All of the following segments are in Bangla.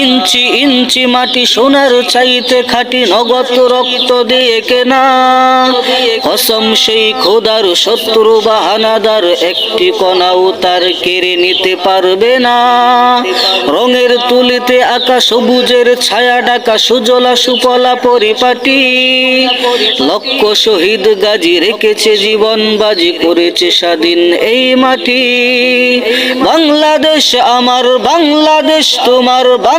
ইঞ্চি ইঞ্চি মাটি সোনার চাইতে খাটি নগদ রক্ত দিয়ে কেনা। কসম সেই খোদার শত্রু বাহানাদার একটি কণাও তার কেড়ে নিতে পারবে না। রঙের তুলিতে আকা সবুজের ছায়া ডাকা সুজলা সুফলা পরিপাটি। লক্ষ শহীদ গাজী রেখেছে জীবন, বাজি করেছে স্বাধীন এই মাটি। বাংলাদেশ আমার, বাংলাদেশ তোমার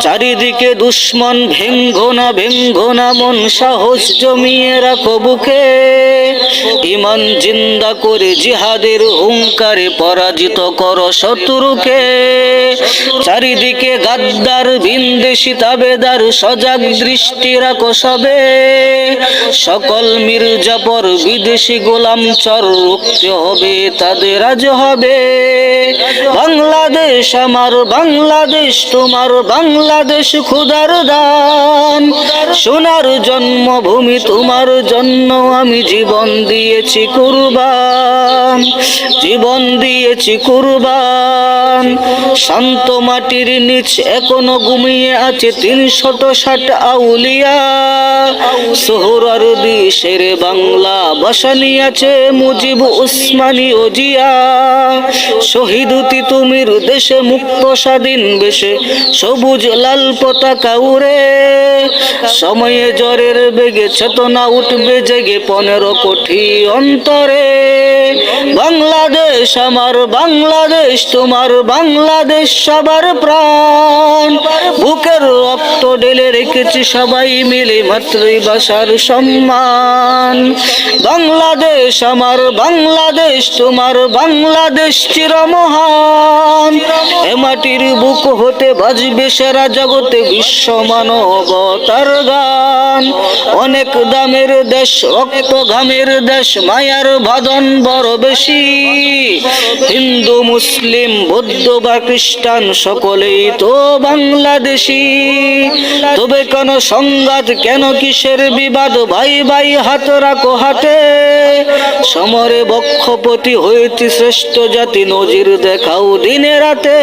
চারিদিকে দুশ্মন ভেঙ্গো না ভেঙ্গো না মন সাহস জমিয়ে রাখো বুকে। ইমান জিন্দা করে জিহাদের হুঙ্কারে পরাজিত কর শত্রুকে। চারিদিকে গাদ্দার বিন্দেশি তাবেদার, সজাগ দৃষ্টি রাখো সবে। সকল মির্জাপর বিদেশি গোলাম চর, রুখতে হবে, তাদের আজ হবে। বাংলাদেশ আমার বাংলাদেশ, তোমার বাংলাদেশ খুদার দান। সোনার জন্মভূমি, তোমার জন্য আমি জীবন দিয়েছি কুরবান। জীবন দিয়েছি কুরবান। শান্ত মাটির নিচ এখনও ঘুমিয়ে আছে তিনশত ষাট আউলিয়া। সোহরার দেশের বাংলা বসানি আছে মুজিব উসমানী ওজিয়া। শহীদ তিতুমির দেশে মুক্ত স্বাধীন বেশে, সবুজ লাল পতাকা উড়ে। সময়ে জ্বরের বেগে চেতনা উঠবে জেগে পনেরো কোটি অন্তরে। বাংলাদেশ আমার, বাংলাদেশ তোমার, বাংলাদেশ সবার প্রাণ। বুকের রক্ত ঢেলে রেখেছি সবাই মিলে মাতৃভাষার সম্মান। বাংলাদেশ আমার, বাংলাদেশ তোমার, বাংলাদেশ চিরমহান এ মাটির বুক হতে বাজবে সেরা জগতে বিশ্ব মানবতার গান। অনেক দামের দেশ, রক্ত ঘামের দেশ, মায়ার বাদন বড় বেশি। হিন্দু, মুসলিম, বৌদ্ধ বা খ্রিস্টান সকলেই তো বাংলাদেশি। তবে কেন সংঘাত, কেন কিসের বিবাদ? ভাই ভাই হাত রাখো হাতে। সমরে বক্ষপতি হইতে শ্রেষ্ঠ জাতি নজির দেখাও দিনে রাতে।